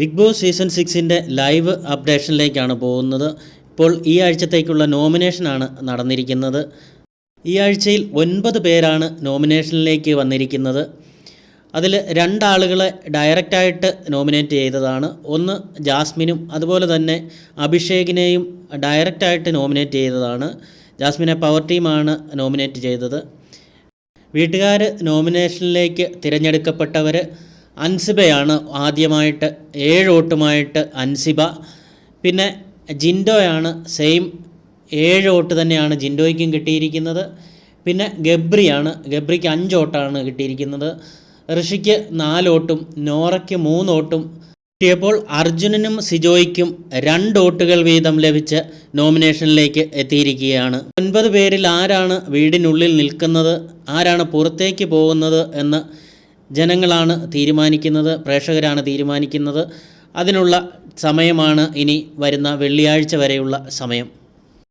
Big boss season സിക്സിന്റെ live അപ്ഡേഷനിലേക്കാണ് പോകുന്നത്. ഇപ്പോൾ ഈ ആഴ്ചത്തേക്കുള്ള നോമിനേഷനാണ് നടന്നിരിക്കുന്നത്. ഈ ആഴ്ചയിൽ ഒൻപത് പേരാണ് നോമിനേഷനിലേക്ക് വന്നിരിക്കുന്നത്. അതിൽ രണ്ടാളുകളെ ഡയറക്റ്റായിട്ട് നോമിനേറ്റ് ചെയ്തതാണ്. ഒന്ന് ജാസ്മിനും അതുപോലെ തന്നെ അഭിഷേകിനെയും ഡയറക്റ്റായിട്ട് നോമിനേറ്റ് ചെയ്തതാണ്. ജാസ്മിനെ പവർ ടീമാണ് നോമിനേറ്റ് ചെയ്തത്. വീട്ടുകാർ നോമിനേഷനിലേക്ക് തിരഞ്ഞെടുക്കപ്പെട്ടവർ അൻസിബയാണ് ആദ്യമായിട്ട് ഏഴ് വോട്ടുമായിട്ട് അൻസിബ. പിന്നെ ജിൻഡോയാണ് സെയിം ഏഴ് വോട്ട് തന്നെയാണ് ജിൻഡോയ്ക്കും കിട്ടിയിരിക്കുന്നത്. പിന്നെ ഗബ്രിയാണ് ഗബ്രിക്ക് അഞ്ച് വോട്ടാണ് കിട്ടിയിരിക്കുന്നത്. ഋഷിക്ക് നാല് വോട്ടും നോറയ്ക്ക് മൂന്ന് വോട്ടും. കിട്ടിയപ്പോൾ അർജുനനും സിജോയ്ക്കും രണ്ട് വോട്ടുകൾ വീതം ലഭിച്ച് നോമിനേഷനിലേക്ക് എത്തിയിരിക്കുകയാണ്. ഒൻപത് പേരിൽ ആരാണ് വീടിനുള്ളിൽ നിൽക്കുന്നത് ആരാണ് പുറത്തേക്ക് പോകുന്നത് എന്ന് ജനങ്ങളാണ് തീരുമാനിക്കുന്നത് പ്രേക്ഷകരാണ് തീരുമാനിക്കുന്നത്. അതിനുള്ള സമയമാണ് ഇനി വരുന്ന വെള്ളിയാഴ്ച വരെയുള്ള സമയം.